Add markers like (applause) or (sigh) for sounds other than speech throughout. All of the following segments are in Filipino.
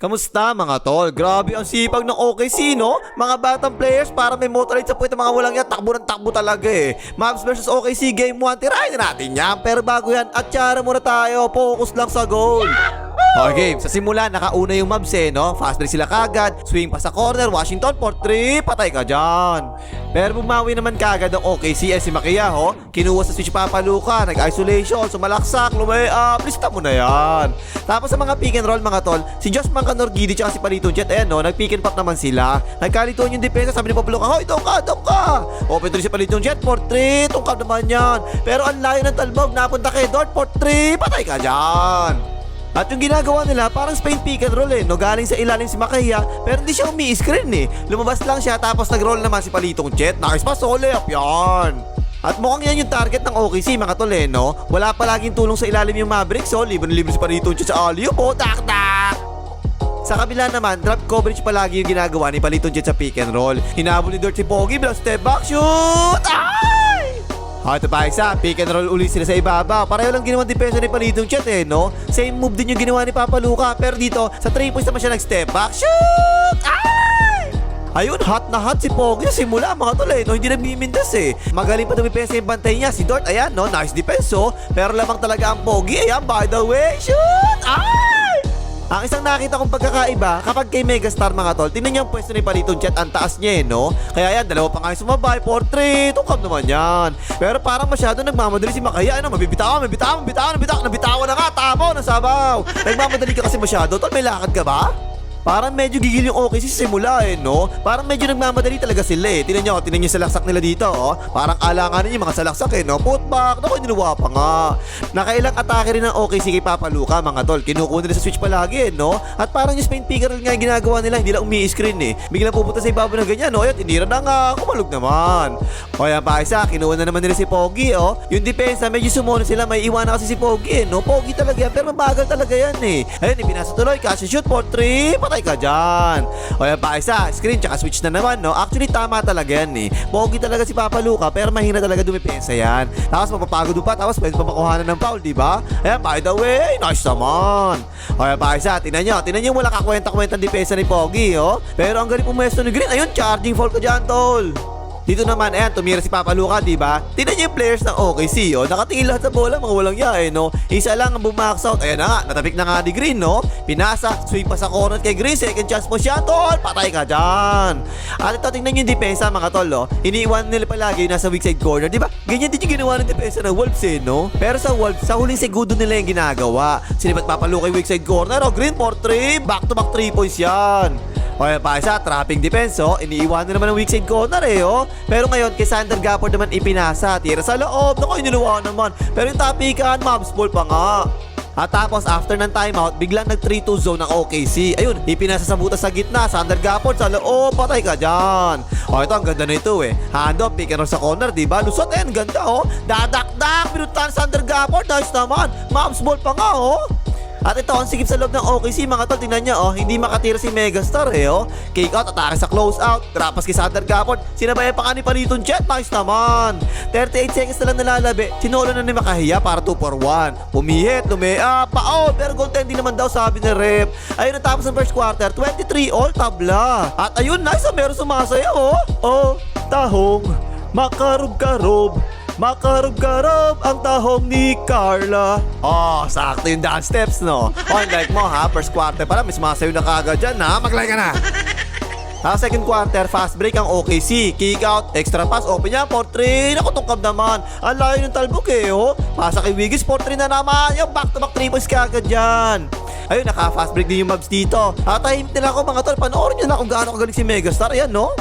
Kamusta mga tol? Grabe ang sipag ng OKC no? Mga batang players para may motorate sa puwet ng mga walang yan, takbo ng takbo talaga eh. Mavs versus OKC Game 1, tirahin na natin yan. Pero bago yan, at tsara muna tayo, focus lang sa goal. Okay, sa simula, nakauna yung Mavs eh, no? Fast break sila kagad, swing pa sa corner, Washington for 3, patay ka dyan. Pero bumawi naman kagad ang OKC eh si Makia, ho? Kinuha sa switch papaluka, nag-isolation, sumalaksak, lumay up, lista mo na yan. Tapos sa mga pick and roll mga tol, si Josh Mancanor Gidi tsaka si Palito Jet, ayan no, nag-pick and pop naman sila. Nagkalituan yung depensa, sabi ni Papaluka, hoy, doon ka, doon ka. Open to si Palito Jet, for 3, tungkap naman yan. Pero ang layo ng talbog, napunta kay Dort, for 3, patay ka dyan. At yung ginagawa nila, parang Spain pick and roll eh, no? Galing sa ilalim si Makaya, pero hindi siya umi-screen eh. Lumabas lang siya, tapos nag-roll naman si Palitong Jet. Nice pass, sole up yan. At mukhang yan yung target ng OKC, mga tol eh, no? Wala palaging tulong sa ilalim yung Mavericks, oh. Libre-libre si Palitong Jet sa alley, po, tak, tak. Sa kabila naman, drop coverage palagi yung ginagawa ni Palitong Jet sa pick and roll. Hinabol ni Dirt si Pogi, bilang step back, shoot! Ay! Ah, ito pa isa, pick and roll uli sila sa ibaba. Pareho lang ginawa depensa ni Palitong Chet eh, no? Same move din yung ginawa ni Papa Luca. Pero dito, sa 3 points naman siya nag-step back. Shoot! Ay! Ayun, hot na hot si Pogi sa simula mga tol eh, no? Hindi nagmimindas eh. Magaling pa dumipensa yung bantay niya. Si Dort, ayan, no? Nice defense, oh. Pero lamang talaga ang Pogi. Ayan, by the way, shoot! Ay! Ang isang nakita kong pagkakaiba, kapag kay Megastar mga tol, tingnan niyo ang pwesto ni Palitong Jet, ang taas niya eh, no? Kaya yan, dalawa pa nga sumabay, 4-3, tungkam naman yan. Pero parang masyado nagmamadali si Makaya, ano, mabibitawan, mabibitawan, mabibitawan, mabibitawan, nabitawan na nga, tapo, nasabaw. Nagmamadali ka kasi masyado, tol, may lakad ka ba? Parang medyo gigil yung OKC sa simula eh, no? Parang medyo nagmamadali talaga sila eh. Tinan nyo, tinan nyo sa laksak nila dito, oh. Parang alanganin yung mga salaksak eh, no? Putback, naku, niluwa pa nga. Nakailang atake rin ng OKC kay Papa Luka, mga tol. Kinukuha nila sa switch palagi eh, no? At parang yung spin picker nga yung ginagawa nila, hindi lang umi-screen eh. Biglang pupunta sa ibabaw ng ganyan, no? Ayun, tinira na nga, kumalog naman. O yan pa isa, kinuha na naman nila si Pogi, oh. Yung depensa, medyo sumuno sila, may iwanan kasi si Pogi, eh, no? Pogi talaga yan, pero mabagal talaga yan eh. Ayun, ipinasa tuloy, kasi shoot for 3, patay ka dyan. O yan pa isa, screen tsaka switch na naman, no? Actually, tama talaga yan eh. Pogi talaga si Papa Luca, pero mahina talaga dumipensa yan. Tapos mapapagod pa, tapos pwede pa makuhanan ng foul, di ba? Ayan, by the way, nice naman. O yan pa isa, tinan nyo, tinan nyo wala kakwenta-kwenta depensa ni Pogi, oh. Pero ang galing pumesto ni Green, ayun, charging fall ka dyan, tol. Dito naman, ayan, tumira si Papa Luca, di ba? Tingnan niyo yung players ng OKC, oh. Nakatingin lahat sa bola, mga walang ya, eh, no? Isa lang ang bumax out. Ayan na nga, natapik na nga ni Green, no? Pinasa, sweep pa sa corner kay Green. Second chance mo siya, tol. Patay ka dyan. At ito, tingnan niyo yung depensa, mga tol, oh. Iniiwan nila palagi yung nasa weak side corner, di ba? Ganyan din yung ginawa ng depensa ng Wolves, eh, no? Pero sa Wolves, sa huling segundo nila yung ginagawa. Sinipat Papa Luca yung weak side corner, oh. Green for 3. Back to back 3 points yan. O yan pa isa, trapping defense, oh. Iniiwan na naman ng weak side corner, eh, oh. Pero ngayon, kay Sander Gafford naman ipinasa. Tira sa loob. Naku, iniluwa naman. Pero yung tapikan, Mavs ball pa nga. At tapos, after ng timeout, biglang nag 3-2 zone ng OKC. Ayun, ipinasa sa butas sa gitna. Sander Gafford sa loob. Patay ka dyan. O, ito, ang ganda na ito, eh. Hand off, pick and roll sa corner, di ba? Lusot, eh, ang ganda, oh. Dadakdak, pinutan Sander Gafford. Nice naman. Mavs ball pa nga, oh. At ito, ang sigip sa loob ng OKC, mga tol, tingnan nyo, oh, hindi makatira si Megastar, eh, oh. Kick out, atake sa close out, drapas kay Sander Gafford, sinabayan pa ka ni Paliton Jet, nice naman. 38 seconds na lang nalalabi, sinolo na ni Makahiya para 2 for 1. Pumihit, lumea, pa-out, pero goaltending naman daw sabi ni Rep. Ayun, natapos ang first quarter, 23 all tabla. At ayun, nice, ah, meron sumasaya, oh. Oh, tahong, makarob-karob, Makarub-karub ang tahong ni Carla. Oh, sakto yung dance steps, no? Oh, like mo, ha? First quarter pa lang, may sumasayo na kagad dyan, ha? Mag-like ka na. Sa second quarter, fast break ang OKC. Kick out, extra pass, open niya, 4-3. Naku, tungkab naman. Ang layo ng talbog eh, oh. Pasa kay Wiggins, 4-3 na naman. Yung back-to-back 3 points kagad dyan. Ayun, naka-fast break din yung Mavs dito. Tatahimik nila ako mga tol. Panoorin nyo na kung gaano kagaling si Megastar. Ayan, no?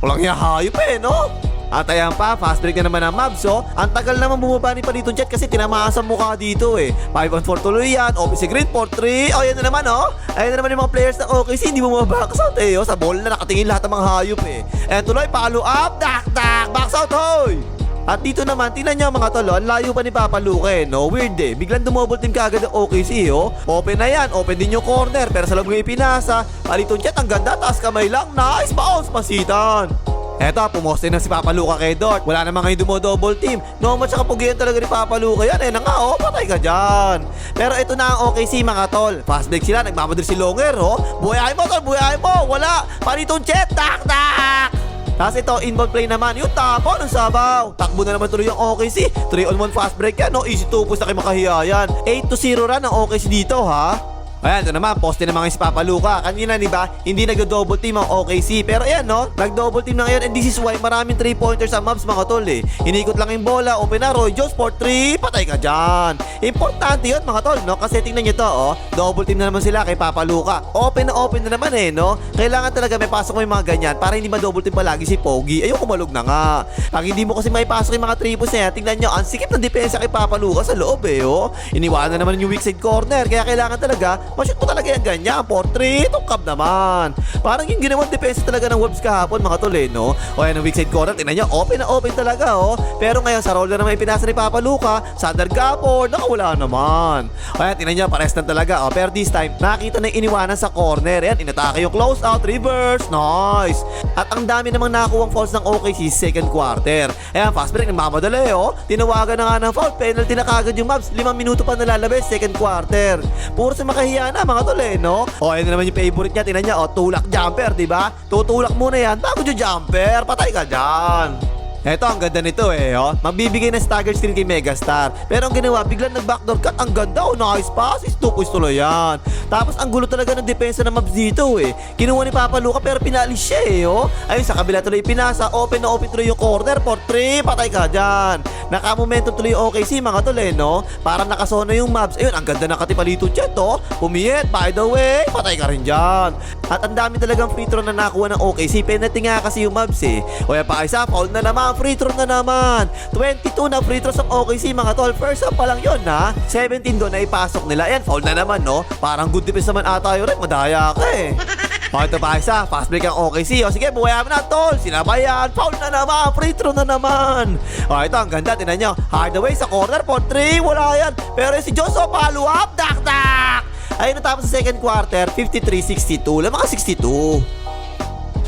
Walang hayop eh, no? At ayan pa, fast break na naman ang Mavs, oh. Ang tagal naman bumaba ni Palitong Chat kasi tinamaan sa mukha dito, eh. 5 on 4 tuloy yan. OPC Green, 4-3. Oh, yan na naman, oh. Ayan na naman yung mga players ng OKC. Hindi bumaba back out, eh, oh. Sa ball na nakatingin lahat ng mga hayop, eh. And tuloy, follow up. Dak, dak. Box out, hoy. At dito naman, tingnan niyo mga tolo, ang layo pa ni Papa Luca eh, no? Weird eh. Biglang dumobble team kagad ang OKC, oh. Open na yan, open din yung corner, pero sa loob ng ipinasa. Palitong chat, ang ganda, taas kamay lang. Nice, bounce, pasitan. Eto, pumoste na si Papa Luca kay Dort. Wala naman ngayon dumo-double team. No, match kapugian talaga ni Papa Luca yan. Eh, nga, oh, patay ka dyan. Pero ito na ang OKC, mga tol. Fast break sila, nagmamadali si Longer, oh. Buhay mo, tol, buhay mo. Wala. Panitong chet, tak, tak. Tapos ito, inbound play naman. Yung tapo ng sabaw. Takbo na naman tuloy yung OKC. 3 on 1 fast break yan, no? Easy to push na kay makahiya yan. 8 to 0 run ang OKC dito, ha? Ayan, ito naman, poste naman ngayon si Papa Luca. Kanina, di ba, hindi nag-double team ang OKC. Pero ayan, no, nag-double team na ngayon. And this is why maraming 3-pointers ang mobs, mga tol, eh. Inikot lang yung bola, open na, Roy Jones for 3, patay ka dyan. Importante yun, mga tol, no? Kasi tingnan nyo to, oh. Double team na naman sila kay Papa Luca. Open na open na naman, eh, no? Kailangan talaga may pasok mo yung mga ganyan para hindi ma-double team palagi si Pogi. Ayun, kumalog na nga. Pag hindi mo kasi may pasok yung mga triples na yan, tingnan nyo, ang sikip ng depensa kay Papa Luca sa loob, eh, oh. Iniwanan na naman yung weak side corner. Kaya kailangan talaga, ma-shoot mo talaga yung ganyan. 4-3, tungkap naman. Parang yung ginawang depensa talaga ng Wolves kahapon, mga tol, eh, no? O yan, ang weak side corner, tingnan nyo, open na open talaga, oh. Pero ngayon, sa roller naman ipinasa ni Papa Luca, Sander Gapor, nakawala naman. O yan, tingnan nyo, pares na talaga, oh. Pero this time, nakita na yung iniwanan sa corner. Yan, inatake yung close out, reverse, nice. At ang dami namang nakuwang falls ng OKC second quarter. Ayan, fast break, nagmamadali, oh. Tinawagan na nga ng foul, penalty na kagad yung Mavs. Limang minuto pa nalalabas, second quarter. Puro sa makahiya na, mga tol, eh, no? O, na naman yung favorite niya, tingnan niya, oh, tulak jumper, di ba? Tutulak muna yan, bago yung jumper, patay ka dyan. Eto, ang ganda nito eh, oh. Magbibigay ng stagger screen kay Megastar. Pero ang ginawa, biglang nag-backdoor cut. Ang ganda, oh, nice pass. Istupos tuloy yan. Tapos, ang gulo talaga ng depensa ng Mavs dito eh. Kinuha ni Papa Luca pero pinalis siya eh, oh. Ayun, sa kabila tuloy pinasa. Open na open tuloy yung corner. For 3, patay ka dyan. Nakamomentum tuloy yung OKC, mga tol eh, no? Parang nakasono yung Mavs. Ayun, ang ganda ng katipalito jet, oh. Pumiyet, by the way, patay ka rin dyan. At ang dami talagang free throw na nakuha ng OKC. Penalty nga kasi yung Mavs eh. O yan pa isa, foul na naman, free throw na naman. 22 na free throws ng OKC, mga tol. First up pa lang yun, ha? 17 doon na ipasok nila. Yan, foul na naman, no? Parang good defense naman ata yun, Red. Madaya ka eh. (laughs) O, ito pa isa. Fast break ang OKC. O, sige, buhay mo na, tol. Sinabayan. Foul na naman. Free throw na naman. O, ito, ang ganda. Tinan nyo. Hardaway sa corner. For 3. Wala yan. Pero si Joseph, follow up. Dak, dak. Ayun, natapos sa second quarter. 53-62. Lamang ka 62.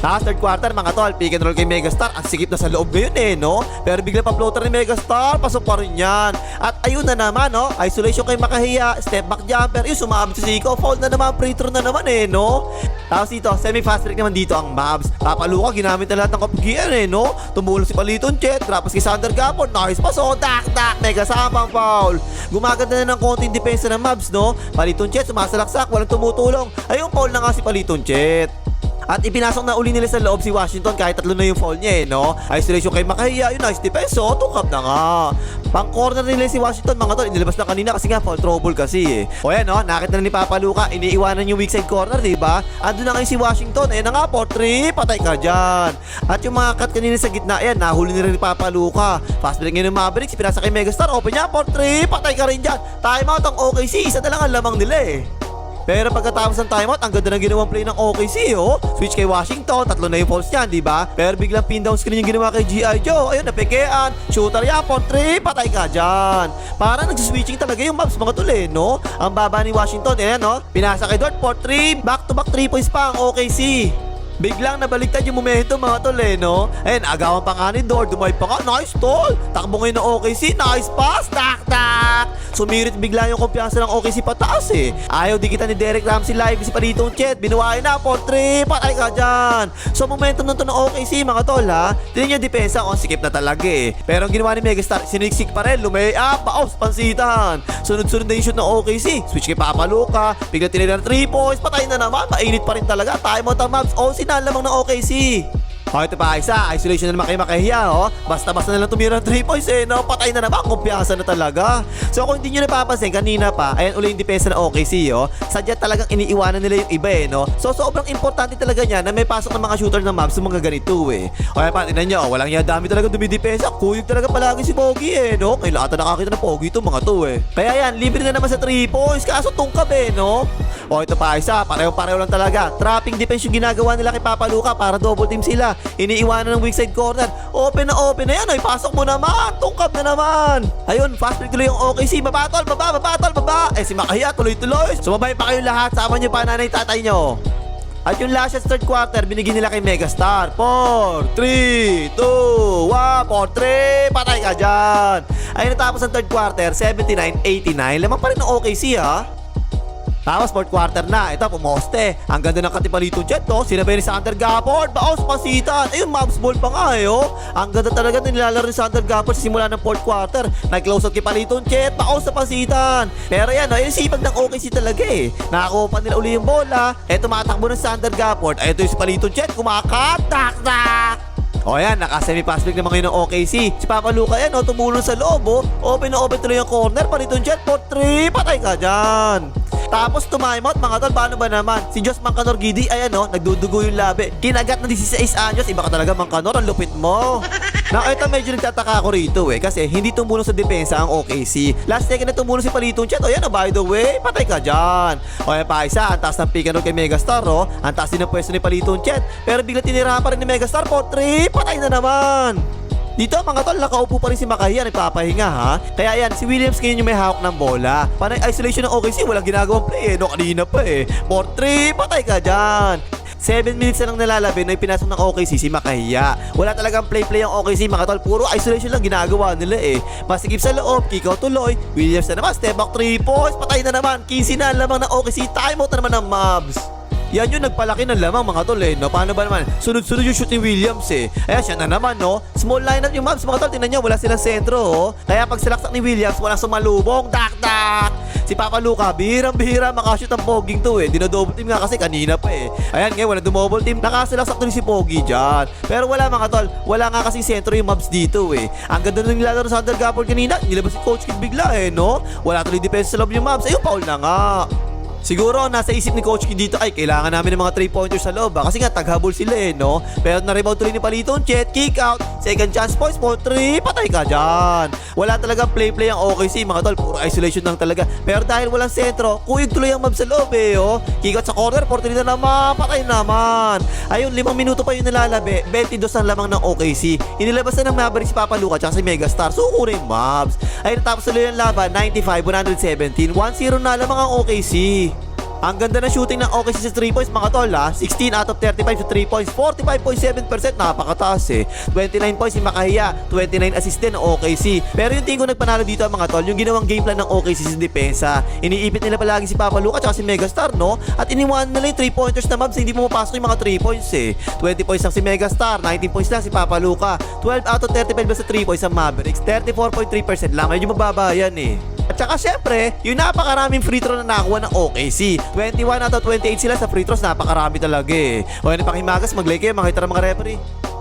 Tapos third quarter mga tol, pick and roll kay Megastar. Ang sikip na sa loob ngayon eh, no? Pero bigla pa floater ni Megastar, pasok pa rin yan. At ayun na naman, no? Isolation kay Makahiya, step back jumper. Yung sumabit si Zico, foul na naman, free throw na naman eh, no? Tapos dito, semi-fast break naman dito ang Mavs. Papaluka, ginamit na lahat ng kapugian eh, no? Tumulong si Paliton Chet, tapos kay Sander Gapon, nice pass, oh, dak, dak, mega samang foul. Gumaganda na ng konting depensa ng Mavs, no? Paliton Chet, sumasalaksak, walang tumutulong. Ayun, foul na nga si Paliton Chet. At ipinasok na uli nila sa loob si Washington kahit tatlo na yung foul niya eh, no? Isolation kay Makahiya, yun, nice defense, oh, tungkap na nga. Pang corner nila si Washington, mga tol, inilabas na kanina kasi nga foul trouble kasi eh. O yan, no? Nakita na ni Papa Luca, iniiwanan yung weak side corner, di ba? Ando na ngayon si Washington, eh na nga po, 3, patay ka dyan. At yung mga cut kanina sa gitna, ayan, nahuli nila ni Papa Luca. Fast break ngayon ng Mavericks, pinasa kay Megastar, open niya, 4-3, patay ka rin dyan. Time out ang OKC, isa ang lamang nila eh. Pero pagkatapos ng timeout, ang ganda ng ginawang play ng OKC, oh. Switch kay Washington, tatlo na yung falls niyan, di ba? Pero biglang pin down screen yung ginawa kay G.I. Joe. Ayun, napekean. Shooter for 3, patay ka dyan. Parang nagsiswitching talaga yung maps, mga tuli, no? Ang baba ni Washington, ayan, no? Pinasa kay Dort, for 3, back-to-back 3 points pa ang OKC. Biglang nabaliktad yung momentum mga tol eh, no? Ayun, agawan pa nga ni Dort, dumay pa nga, nice tol! Takbo ngayon ng OKC, nice pass, tak tak! Sumirit bigla yung kumpiyansa ng OKC pataas eh. Ayaw di kita ni Derek Ramsey live si Paritong Chet, binuwain na, 4-3, patay ka dyan! So momentum nun to ng OKC mga tol ha, tingnan niyo depensa, on sikip na talaga eh. Pero ang ginawa ni Megastar, siniksik pa rin, lumay up, paos, pansitan. Sunod-sunod na yung shoot ng OKC, switch kay Papa Luca, bigla tinira ng 3 points, patay na naman, mainit pa rin talaga, timeout ang Mavs, oh, sinalamang ng OKC. O, ito pa isa. Isolation na naman kayo makahiya, oh. Basta-basta na lang tumira ng 3 points, eh, no? Patay na naman. Kumpiyansa na talaga. So, kung hindi nyo napapansin, kanina pa, ayan uli yung depensa ng OKC, oh. Sadya talagang iniiwanan nila yung iba, eh, no? So, sobrang importante talaga niya na may pasok ng mga shooter ng Mavs sa mga ganito, eh. O, ayan pa, tinan nyo, walang yan dami talaga dumidepensa. Kuyog talaga palagi si Pogi, eh, no? Kailangan ata nakakita ng Pogi itong mga to, eh. Kaya yan, libre na naman sa 3 points. Kaso tungkab, eh, no? O, ito pa isa. Pareho-pareho lang talaga. Trapping defense yung ginagawa nila kay Papa Luca para double team sila. Iniiwanan ng weak side corner. Open na open na yan. Ay, pasok mo naman. Tungkap na naman. Ayun, fast break tuloy yung OKC. Babatol, baba, babatol, baba. Eh, si Makahiya, tuloy-tuloy. Sumabay pa kayo lahat. Sama niyo pa nanay tatay niyo. At yung last shot third quarter, binigyan nila kay Megastar. 4, 3, 2, 1, 4, 3, patay ka dyan. Ayun natapos ang third quarter, 79-89. Lamang pa rin ng OKC ha. Tapos fourth quarter na, ito pumoste. Ang ganda ng katipalito jet to. Sinabay ni Sander Gafford, baos pasitan. Ayun, Mavs ball pa nga eh oh. Ang ganda talaga na nilalaro ni Sander Gafford sa simula ng fourth quarter. Nag-close out kay Palitong Jet, baos sa pasitan. Pero yan, oh, yung sipag ng OKC talaga eh. Nakakuha pa nila uli yung bola. Eh, tumatakbo ng Sander Gafford. Ito yung si Jet, kumakat, tak, tak. O yan, naka-semi-pass break naman ngayon ng OKC. Si Papa Luka yan, oh, tumulong sa loob, oh. Open na open tuloy yung corner. Palitong Jet, 4-3, patay ka dyan. Tapos out mga tol, paano ba naman? Si Jos Mancanor Gidi, ayan oh, nagdudugo yung labi. Kinagat na 16 anyos, iba ka talaga Mancanor, ang lupit mo. Na ito medyo nagtataka ako rito eh, kasi hindi tumulong sa depensa ang OKC. Last second na tumulong si Palitong Chat, o yan by the way, patay ka dyan. O yan pa isa, ang taas ng pick kay Megastar oh, ang taas din ng pwesto ni Palitong Chat. Pero bigla tinirahan pa rin ni Megastar, 4-3, patay na naman. Dito mga tol, nakaupo pa rin si Makahiya, nagpapahinga ha. Kaya yan, si Williams ngayon yung may hawak ng bola. Panay isolation ng OKC, walang ginagawang play eh. No, kanina pa eh. 4-3, patay ka dyan. 7 minutes na lang nalalabi na ipinasok ng OKC si Makahiya. Wala talagang play-play ang OKC mga tol. Puro isolation lang ginagawa nila eh. Masikip sa loob, kick out tuloy. Williams na naman, step back 3 points. Patay na naman. 15 na lamang ng OKC. Timeout na naman ng Mavs. Yan yung nagpalaki ng lamang mga tol eh, no? Paano ba naman? Sunod-sunod yung shoot ni Williams eh. Ayan, siya na naman, no? Small lineup yung Mavs, mga tol. Tingnan nyo, wala silang sentro, oh. Kaya pag silaksak ni Williams, wala sumalubong. Dak-dak! Si Papa Luca, bihirang-bihira makashoot ang poging to eh. Dinodouble team nga kasi kanina pa eh. Ayan, ngayon, wala dumouble team. Nakasilaksak to si Pogi dyan. Pero wala mga tol, wala nga kasi sentro yung Mavs dito eh. Ang ganda nung nilalaro sa Under Gafford kanina, nilabas si Coach Kid bigla eh, no? Wala tuloy defense sa loob yung Mavs. Ayun, foul na nga. Siguro nasa isip ni Coach Kid dito ay kailangan namin ng mga 3 pointers sa loob ah. kasi nga taghabol sila eh no. Pero na-rebound tuloy ni Paliton, Chet, kick out, second chance points for 3, patay ka dyan. Wala talaga play-play ang OKC mga tol, puro isolation lang talaga. Pero dahil walang sentro, kuyog tuloy ang mob sa loob eh oh. Kick out sa corner, 43 na naman, patay naman. Ayun, 5 minuto pa yung nalalabi, 22 ang lamang ng OKC. Inilabas na ng Mavericks si Papa Luka at si Megastar, suko na yung Mavs. Ayun, natapos tuloy ang laban, 95-117, 1-0 na lamang ang OKC. Ang ganda ng shooting ng OKC sa 3 points mga tol ha. 16 out of 35 sa 3 points. 45.7% napakataas eh. 29 points si Makahiya. 29 assist din ng OKC. Pero yung tingin ko nagpanalo dito mga tol, yung ginawang game plan ng OKC sa depensa. Iniipit nila palagi si Papa Luka at si Megastar no. At iniwan nila yung 3 pointers na mabs. Hindi pumapasok yung mga 3 points eh. 20 points lang si Megastar. 19 points lang si Papa Luka. 12 out of 35 ba sa 3 points ang Mavericks. 34.3% lang. Medyo mababa yan eh. At saka syempre, yung napakaraming free throw na nakuha ng OKC. 21 out of 28 sila sa free throws, napakarami talaga eh. O yan, pakimagas, mag-like kayo, makita ng mga referee.